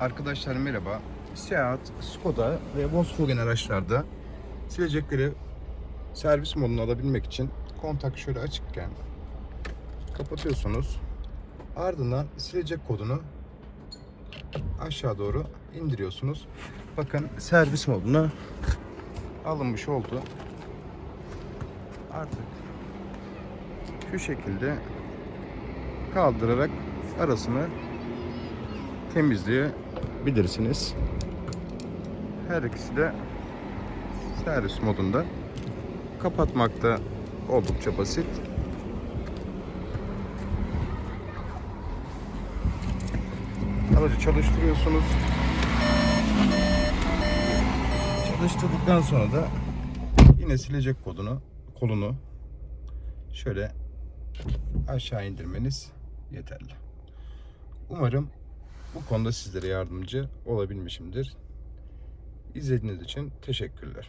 Arkadaşlar merhaba. Seat, Skoda ve Volkswagen araçlarda silecekleri servis moduna alabilmek için kontak şöyle açıkken kapatıyorsunuz. Ardından silecek kodunu aşağı doğru indiriyorsunuz. Bakın servis moduna alınmış oldu. Artık şu şekilde kaldırarak arasını temizleyebilirsiniz. Her ikisi de servis modunda. Kapatmakta oldukça basit. Aracı çalıştırıyorsunuz. Çalıştırdıktan sonra da yine silecek kodunu, kolunu şöyle aşağı indirmeniz yeterli. Umarım bu konuda sizlere yardımcı olabilmişimdir. İzlediğiniz için teşekkürler.